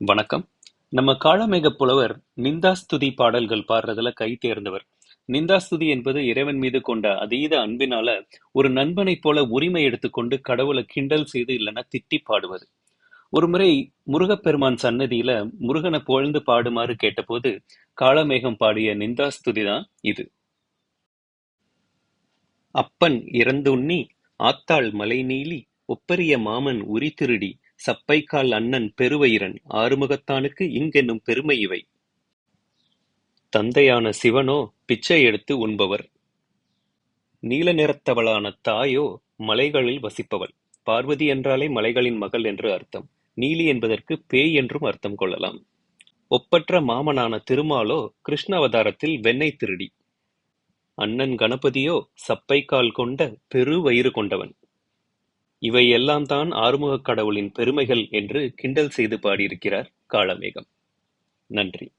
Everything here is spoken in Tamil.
வணக்கம். நம்ம காளமேக புலவர் நிந்தாஸ்துதி பாடல்கள் பாடுறதுல கை தேர்ந்தவர். நிந்தாஸ்துதி என்பது இறைவன் மீது கொண்ட அதீத அன்பினால ஒரு நண்பனைப் போல உரிமை எடுத்துக்கொண்டு கடவுளை கிண்டல் செய்து இல்லைன்னா திட்டி பாடுவது. ஒரு முறை முருகப்பெருமான் சன்னதியில முருகனை புகழ்ந்து பாடுமாறு கேட்டபோது காளமேகம் பாடிய நிந்தாஸ்துதி தான் இது. அப்பன் இறந்துண்ணி ஆத்தாள் மலை நீலி ஒப்பரிய மாமன் உரி திருடி சப்பைக்கால் அண்ணன் பெருவயிரன் ஆறுமுகத்தானுக்கு இங்கென்னும் பெருமை இவை. தந்தையான சிவனோ பிச்சை எடுத்து உண்பவர். நீல நிறத்தவளான தாயோ மலைகளில் வசிப்பவள். பார்வதி என்றாலே மலைகளின் மகள் என்று அர்த்தம். நீலி என்பதற்கு பேய் என்றும் அர்த்தம் கொள்ளலாம். ஒப்பற்ற மாமனான திருமாலோ கிருஷ்ண அவதாரத்தில் வெண்ணெய் திருடி. அண்ணன் கணபதியோ சப்பைக்கால் கொண்ட பெரு வயிறு கொண்டவன். இவை எல்லாம் தான் ஆறுமுகக் கடவுளின் பெருமைகள் என்று கிண்டல் செய்து பாடியிருக்கிறார் காளமேகம். நன்றி.